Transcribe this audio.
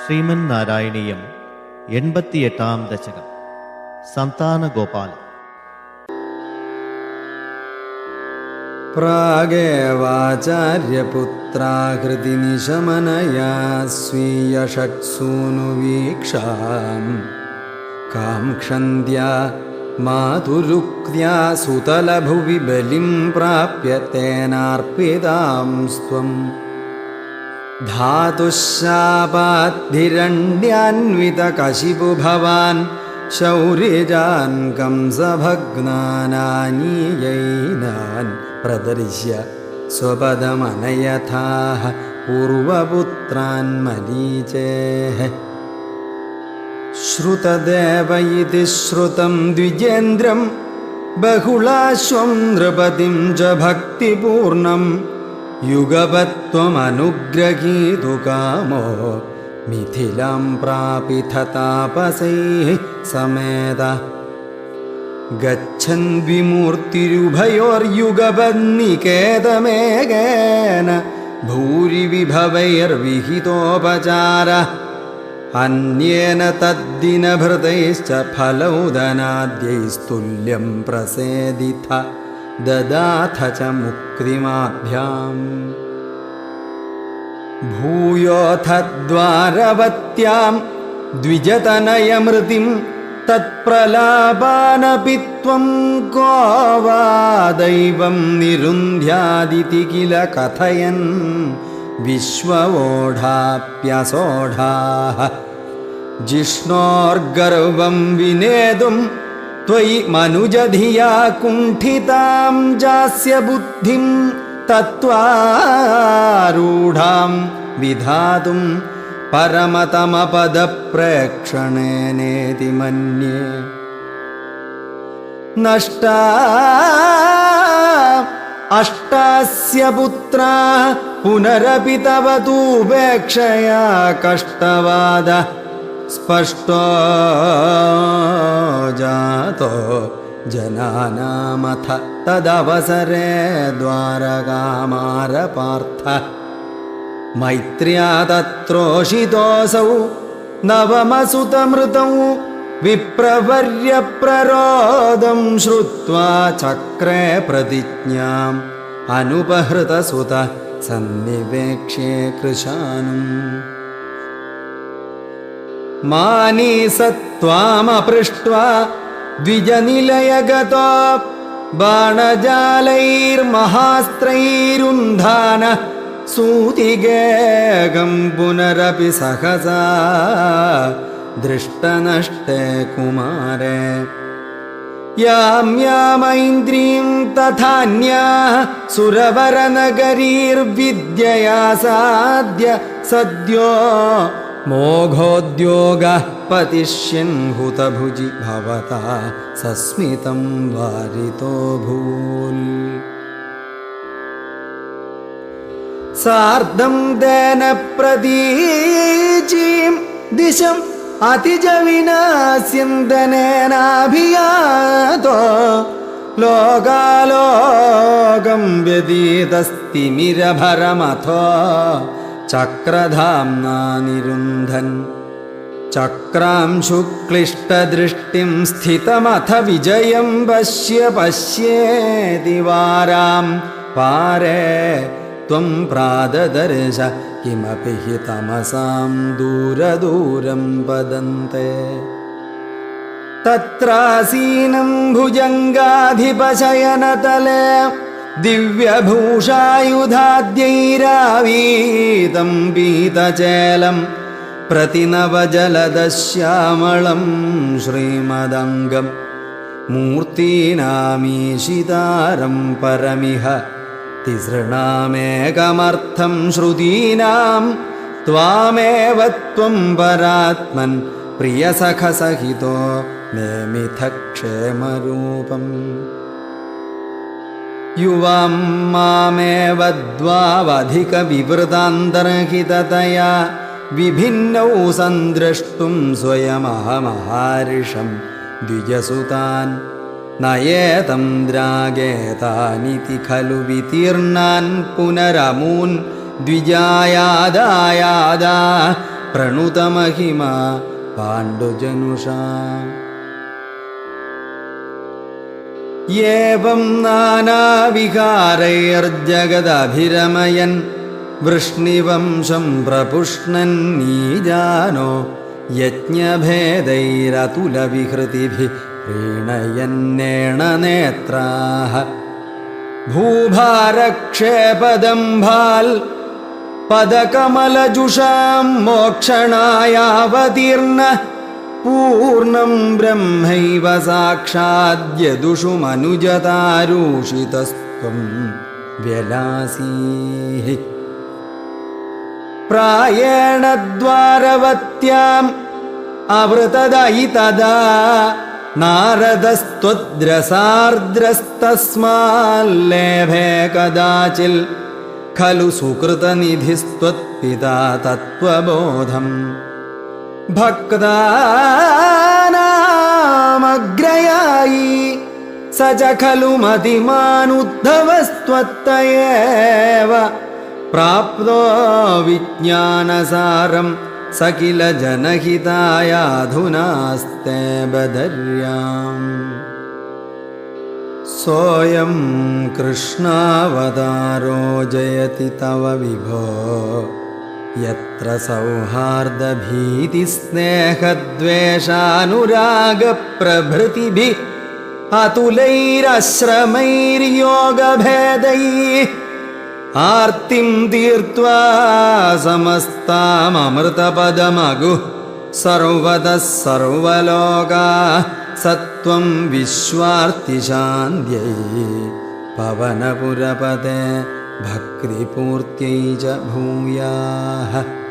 ശ്രീമൻ നാരായണീയം എൺപത്തിയെട്ടാം ദശകം. സന്താനഗോപാല പ്രാഗേവാചാര്യപുത്രാഹൃതി നിശമനയാ സ്വീയ ഷട്സൂനുവീക്ഷാം കാംക്ഷന്ത്യാ മാതുരുക്തിയാ സുതലഭുവി ബലിം പ്രാപ്യ തേനാർപ്പിതാം സ്വം भवान् शौर्यजान् कंसभग्नानानीयैनान् प्रदर्श्य स्वपदमनयथाः पूर्वपुत्रान् मरीचेः श्रुतदेव इति श्रुतं द्विजेन्द्रं बहुलाश्वं नृपतिं च भक्तिपूर्णं युगपत्वमनुग्रहीतु कामो मिथिलां प्रापिथ तापसैः समेत गच्छन् विमूर्तिरुभयोर्युगपन्निकेतमेकेन भूरिविभवैर्विहितोपचारः अन्येन तद्दिनभृतैश्च फलौदनाद्यैस्तुल्यं प्रसेदिथ ददाथ च मुक्तिमाभ्याम्। भूयोऽथ द्वारवत्यां द्विजतनयमृतिं तत्प्रलापानपि त्वं को वा दैवं निरुन्ध्यादिति किल कथयन्। विश्ववोढाप्यसोढाः। जिष्णोर्गर्वं विनेतुं त्वयि मनुजधिया कुण्ठितां जास्य बुद्धिं तत्त्वारूढां विधातुं परमतमपदप्रेक्षणेनेति मन्ये। नष्टा अष्टास्य पुत्रा पुनरपि तव तूपेक्षया कष्टवाद स्पष्टो जातो जनानामथ तदवसरे द्वारकामारपार्थ मैत्र्या तत्रोषितोऽसौ नवमसुतमृतौ विप्रवर्यप्ररोदं श्रुत्वा चक्रे प्रतिज्ञाम् अनुपहृतसुत सन्निवेक्ष्ये कृशानुम् मानी स त्वामपृष्ट्वा द्विजनिलयगतो बाणजालैर्महास्त्रैरुन्धान सूतिगेगं पुनरपि सहसा दृष्टनष्टे कुमारे यां यामैन्द्रीं तथान्याः सुरवरनगरीर्विद्यया साद्य सद्यो मोघोद्योगः पतिष्यन् भवता सस्मितं वारितो भूल् सार्धं प्रतीचीं दिशम् अतिजविनास्यन्तनेनाभियातो लोकालोकं व्यतीतस्तिमिरभरमथो चक्रधाम्ना निरुन्धन् चक्रांशुक्लिष्टदृष्टिं स्थितमथ विजयं पश्य पश्येति वारां पारे त्वं प्राददर्श किमपि हि तमसां दूरदूरं वदन्ते तत्रासीनं भुजङ्गाधिपशयनतले दिव्यभूषायुधाद्यैरावीतं पीतचेलं प्रतिनवजलदश्यामलं श्रीमदङ्गं मूर्तीनामीशितारं परमिह तिसृणामेकमर्थं श्रुतीनां त्वामेव त्वं परात्मन् प्रियसखसहितो नेमिथक्षेमरूपम् युवां मामेव द्वावधिकविवृतान्तर्हिततया विभिन्नौ सन्द्रष्टुं स्वयमहमहर्षं द्विजसुतान् नयेत्रागेतानिति खलु वितीर्णान् पुनरमून् द्विजायादायादा प्रणुतमहिमा पाण्डुजनुषा। ഏവം നാനാവികാരൈർജഗദഭിരമയൻ വൃഷ്ണിവംശം പ്രപുഷ്ണൻ നീജാനോ യജ്ഞഭേദൈരതുലവിഹൃതിഭി പ്രീണയന്നേണ നേത്രാः ഭൂഭാരക്ഷേപദംഭാൽ പദകമലജുഷാം മോക്ഷണായാവതീർണ പൂർണം ബ്രഹ്മൈവ സാക്ഷാദ്യദുഷു മനുജതാരൂഷിതസ്ത്വം വ്യലാസീ പ്രായേണ ദ്വാരവത്യാം അവൃതദയി തദാ നാരദസ്ത്വദ്രസാർദ്രസ്തസ്മാല്ലേഭേ കദാചിൽ ഖലു സുകൃതനിധിസ്ത്വത്പിതാ തത്വബോധം भक्तानामग्रयायि स च खलु मतिमानुद्धवस्त्वत्तयेव प्राप्तो विज्ञानसारं स किल जनहितायाधुनास्ते बदर्याम्। सोऽयं कृष्णावतारो जयति तव विभो। യത്ര സൗഹാർദ്ദഭീതിസ്നേഹദ്വേഷാനുരാഗപ്രഭൃതിഭി അതുലൈരശ്രമൈര്യോഗഭേദൈ ആർത്തിം തീർത്വാ സമസ്താമൃതപദമഗു സർവത സർവലോകാ സത്വം വിശ്വാർത്തിശാന്ത്യൈ പവനപുരപദേ भक्तिपूर्त्यै च भूयाः।